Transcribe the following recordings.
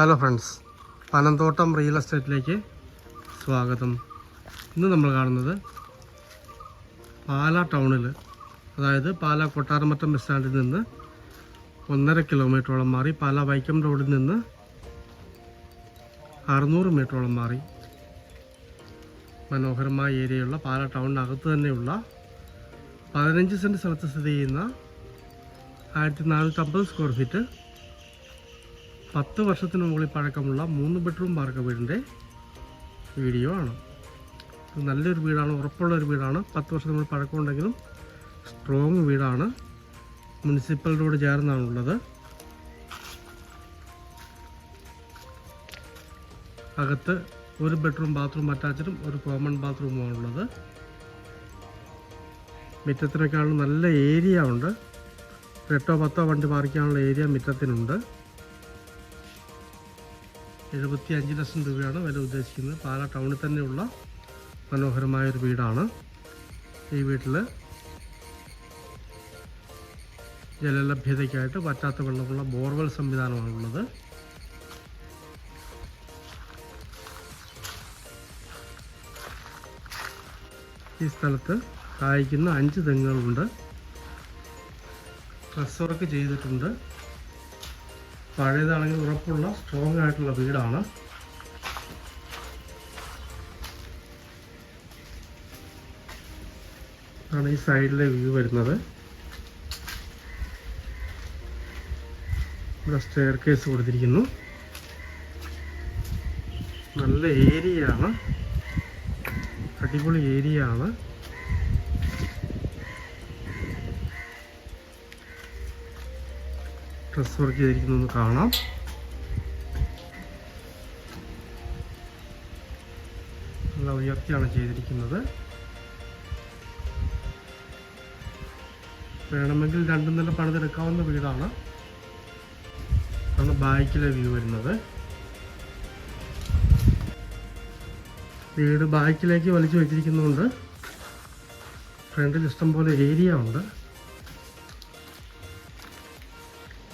Hello friends Panamthottam real എസ്റ്റേറ്റിലേക്ക് സ്വാഗതം. ഇന്ന് നമ്മൾ കാണുന്നത് പാല ടൗണിൽ അതായത് പാല കൊട്ടാരമറ്റം ബസ് സ്റ്റാൻഡിൽ നിന്ന് ഒന്നര കിലോമീറ്ററോളം മാറി പാല വൈക്കം റോഡിൽ നിന്ന് അറുന്നൂറ് മീറ്ററോളം മാറി മനോഹരമായ ഏരിയയുള്ള പാല ടൗണിനകത്ത് തന്നെയുള്ള പതിനഞ്ച് സെന്റ് സ്ഥലത്ത് സ്ഥിതി ചെയ്യുന്ന ആയിരത്തി നാനൂറ്റമ്പത് സ്ക്വയർ ഫീറ്റ് പത്ത് വർഷത്തിന് മുകളിൽ പഴക്കമുള്ള മൂന്ന് ബെഡ്റൂം പാർക്ക വീടിന്റെ വീഡിയോ ആണ്. നല്ലൊരു വീടാണ് ഉറപ്പുള്ള ഒരു വീടാണ്. പത്ത് വർഷത്തിന് മുകളിൽ പഴക്കമുണ്ടെങ്കിലും സ്ട്രോങ് വീടാണ്. മുനിസിപ്പൽ റോഡ് ചേർന്നാണുള്ളത്. അകത്ത് ഒരു ബെഡ്റൂം ബാത്റൂം അറ്റാച്ചഡും ഒരു കോമൺ ബാത്റൂമുമാണുള്ളത് മുറ്റത്തിനേക്കാളും നല്ല ഏരിയ ഉണ്ട്. എട്ടോ പത്തോ വണ്ടി പാർക്കാനുള്ള ഏരിയ മുറ്റത്തിനുണ്ട്. എഴുപത്തി അഞ്ച് ലക്ഷം രൂപയാണ് വില ഉദ്ദേശിക്കുന്നത്. പാലാ ടൗണിൽ തന്നെയുള്ള മനോഹരമായ ഒരു വീടാണ്. ഈ വീട്ടിൽ ജലലഭ്യതയ്ക്കായിട്ട് വറ്റാത്ത വെള്ളമുള്ള ബോർവെൽ സംവിധാനമാണുള്ളത് ഈ സ്ഥലത്ത് കായ്ക്കുന്ന അഞ്ച് തെങ്ങുകളുണ്ട്. ഡ്രസ് വർക്ക് ചെയ്തിട്ടുണ്ട്. പഴയതാണെങ്കിൽ ഉറപ്പുള്ള സ്ട്രോങ് ആയിട്ടുള്ള വീടാണ്. ആണ് ഈ സൈഡിലെ വ്യൂ വരുന്നത്. ഇവിടെ സ്റ്റെയർ കേസ് കൊടുത്തിരിക്കുന്നു. നല്ല ഏരിയ ആണ്. അടിപൊളി ഏരിയ ആണ്. ഡ്രസ് വർക്ക് ചെയ്തിരിക്കുന്നത് കാണാം. നല്ല ഉയർത്തിയാണ് ചെയ്തിരിക്കുന്നത്. വേണമെങ്കിൽ രണ്ടും നില പണിതെടുക്കാവുന്ന വീടാണ്. ആണ് ബാക്കിലെ വ്യൂ വരുന്നത്. വീട് ബാക്കിലേക്ക് വലിച്ചു വെച്ചിരിക്കുന്നതുകൊണ്ട് ഫ്രണ്ടിൽ ഇഷ്ടംപോലെ ഏരിയ ഉണ്ട്.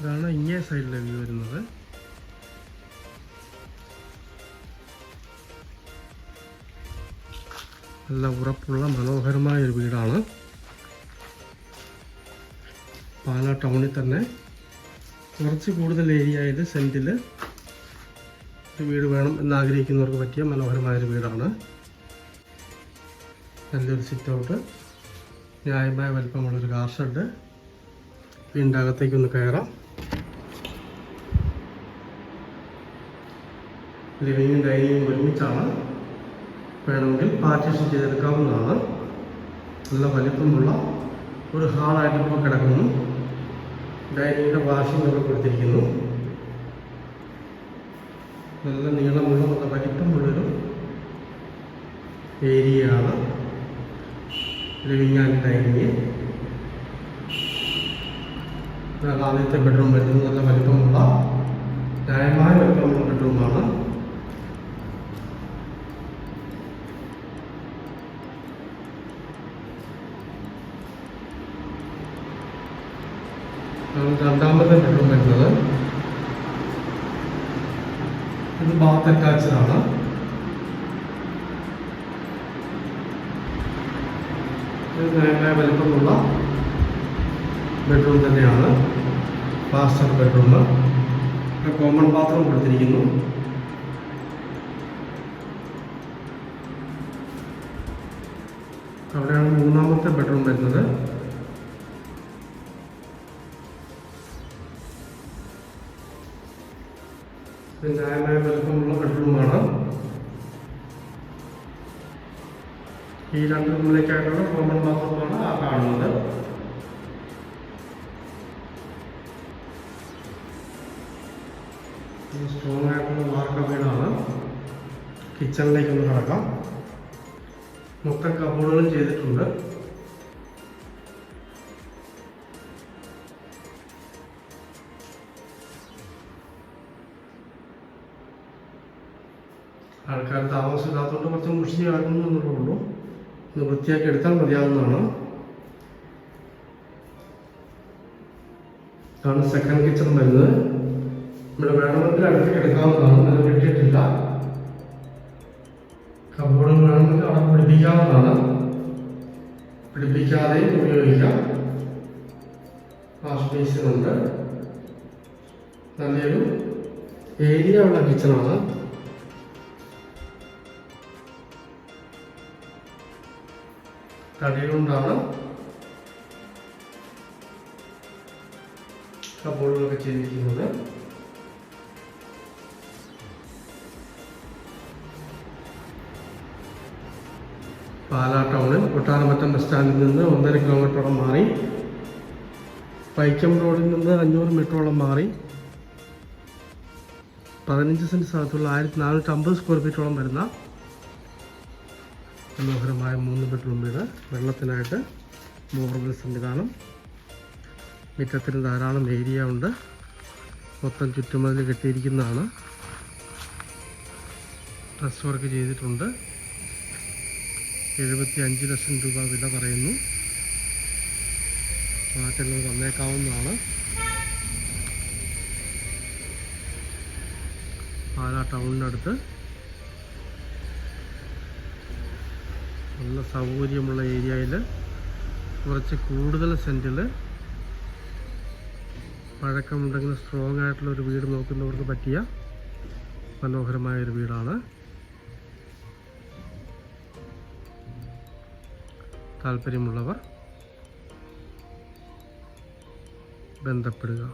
ഇതാണ് ഇങ്ങേ സൈഡിലെ വ്യൂ വരുന്നത്. നല്ല ഉറപ്പുള്ള മനോഹരമായ ഒരു വീടാണ്. പാലാ ടൗണിൽ തന്നെ കുറച്ച് കൂടുതൽ ഏരിയയിൽ സെന്റിൽ ഒരു വീട് വേണം എന്ന് ആഗ്രഹിക്കുന്നവർക്ക് പറ്റിയ മനോഹരമായ ഒരു വീടാണ്. നല്ലൊരു സിറ്റ് ഔട്ട് ന്യായമായ വലിപ്പമുള്ളൊരു കാർ ഷെഡ് അകത്തേക്കൊന്ന് കയറാം. ലിവിങ്ങും ഡൈനിങ്ങും ഒരുമിച്ചാണ് വേണമെങ്കിൽ പാർട്ടീഷൻ ചെയ്തെടുക്കാവുന്നതാണ്. നല്ല വലിപ്പമുള്ള ഒരു ഹാളായിട്ട് ഇപ്പോൾ കിടക്കുന്നു. ഡൈനിങ്ങിന്റെ വാഷിംഗ് ഒക്കെ കൊടുത്തിരിക്കുന്നു. നല്ല നീളമുള്ള നല്ല വലിപ്പമുള്ളൊരു ഏരിയയാണ് ലിവിങ് ആൻഡ് ഡൈനിങ് ആദ്യത്തെ ബെഡ്റൂം വരുന്നത് നല്ല വലിപ്പമുള്ള ന്യായമായ വലിപ്പമുള്ള ബെഡ്റൂമാണ് ഇതാണ് രണ്ടാമത്തെ ബെഡ്റൂം വരുന്നത് ഇത് ബാത്ത് അറ്റാച്ച്ഡ് ആണ്. ന്യായമായ ബെഡ്റൂം തന്നെയാണ്. മാസ്റ്റർ ബെഡ്റൂം കോമൺ ബാത്റൂം കൊടുത്തിരിക്കുന്നു. അവിടെയാണ് മൂന്നാമത്തെ ബെഡ്റൂം വരുന്നത്. ഇത് ന്യായമായ വലിപ്പമുള്ള ബെഡ്റൂമാണ്. ഈ രണ്ട് റൂമിലേക്കായിട്ടുള്ള കോമൺ ബാത്റൂമാണ് ആ കാണുന്നത്. സ്ട്രോങ് ആയിട്ടുള്ള വാർക്ക വീടാണ്. കിച്ചണിലേക്ക് ഒന്ന് കിടക്കാം. മൊത്തം കബോർഡുകളും ചെയ്തിട്ടുണ്ട്. ആൾക്കാർ താമസമില്ലാത്തതുകൊണ്ട് കുറച്ച് മുഷിഞ്ഞ് കിടക്കുന്നു എന്നുള്ളേ ഉള്ളൂ ഒന്ന് വൃത്തിയാക്കി എടുത്താൽ മതിയാവുന്നതാണ്. ഇതാണ് സെക്കൻഡ് കിച്ചൺ വരുന്നത്. ഇവിടെ വേണമെങ്കിൽ അടുത്തേക്ക് എടുക്കാവുന്നതാണ് നിലവിട്ടിട്ടില്ല കബോർഡ് വേണമെങ്കിൽ അവിടെ പിടിപ്പിക്കാവുന്നതാണ്. പിടിപ്പിക്കാതെ ഉപയോഗിക്കാം. വാഷ് ബേസിനുണ്ട് നല്ലൊരു ഏരിയ ഉള്ള കിച്ചണാണ് തടി കൊണ്ടാണ് കബോർഡുകളൊക്കെ ചെയ്തിരിക്കുന്നത് പാലാ ടൗണിൽ കൊട്ടാരമറ്റം ബസ് സ്റ്റാൻഡിൽ നിന്ന് ഒന്നര കിലോമീറ്ററോളം മാറി. പൈക്കം റോഡിൽ നിന്ന് അഞ്ഞൂറ് മീറ്ററോളം മാറി. പതിനഞ്ച് സെന്റ് സ്ഥലത്തുള്ള ആയിരത്തി നാനൂറ്റമ്പത് സ്ക്വയർ ഫീറ്റോളം വരുന്ന മനോഹരമായ മൂന്ന് ബെഡ്റൂം വീട്. വെള്ളത്തിനായിട്ട് ബോർവെൽ സംവിധാനം മുറ്റത്തിന് ധാരാളം ഏരിയ ഉണ്ട്. മൊത്തം ചുറ്റുമതിൽ കെട്ടിയിരിക്കുന്നതാണ്. ഡ്രസ് വർക്ക് ചെയ്തിട്ടുണ്ട്. എഴുപത്തി അഞ്ച് ലക്ഷം രൂപ വില പറയുന്നു. മാറ്റങ്ങൾ വന്നേക്കാവുന്നതാണ്. പാലാ ടൗണിനടുത്ത് നല്ല സൗകര്യമുള്ള ഏരിയയിൽ കുറച്ച് കൂടുതൽ സെന്റിൽ പഴക്കമുണ്ടെങ്കിൽ സ്ട്രോങ് ആയിട്ടുള്ള ഒരു വീട് നോക്കുന്നവർക്ക് പറ്റിയ മനോഹരമായ ഒരു വീടാണ്. താല്പര്യമുള്ളവർ ബന്ധപ്പെടുക.